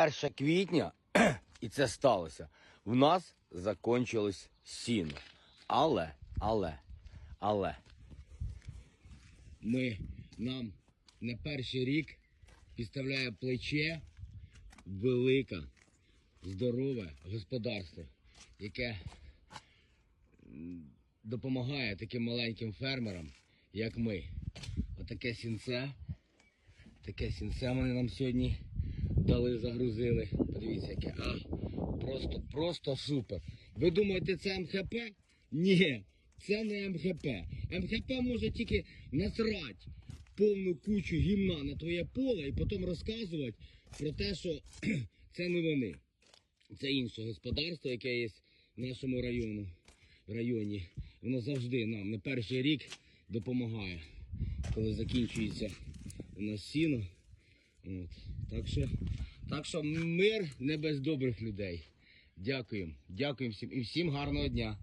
1 квітня, і це сталося. В нас закончилось сіно. Але, але, але. Ми нам на перший рік підставляє плече велике, здорове господарство, яке допомагає таким маленьким фермерам, як ми. Отаке сінце. Таке сінце вони нам сьогодні дали, загрузили. Подивіться, яке. А, просто, просто супер. Ви думаєте, це МХП? Ні, це не МХП. МХП може тільки насрати повну кучу гімна на твоє поле і потім розказувати про те, що це не вони. Це інше господарство, яке є в нашому району, районі. Воно завжди нам не перший рік допомагає, коли закінчується у нас сіно. От. Так що так що мир не без добрих людей. Дякуємо. Дякуємо всім і всім гарного дня.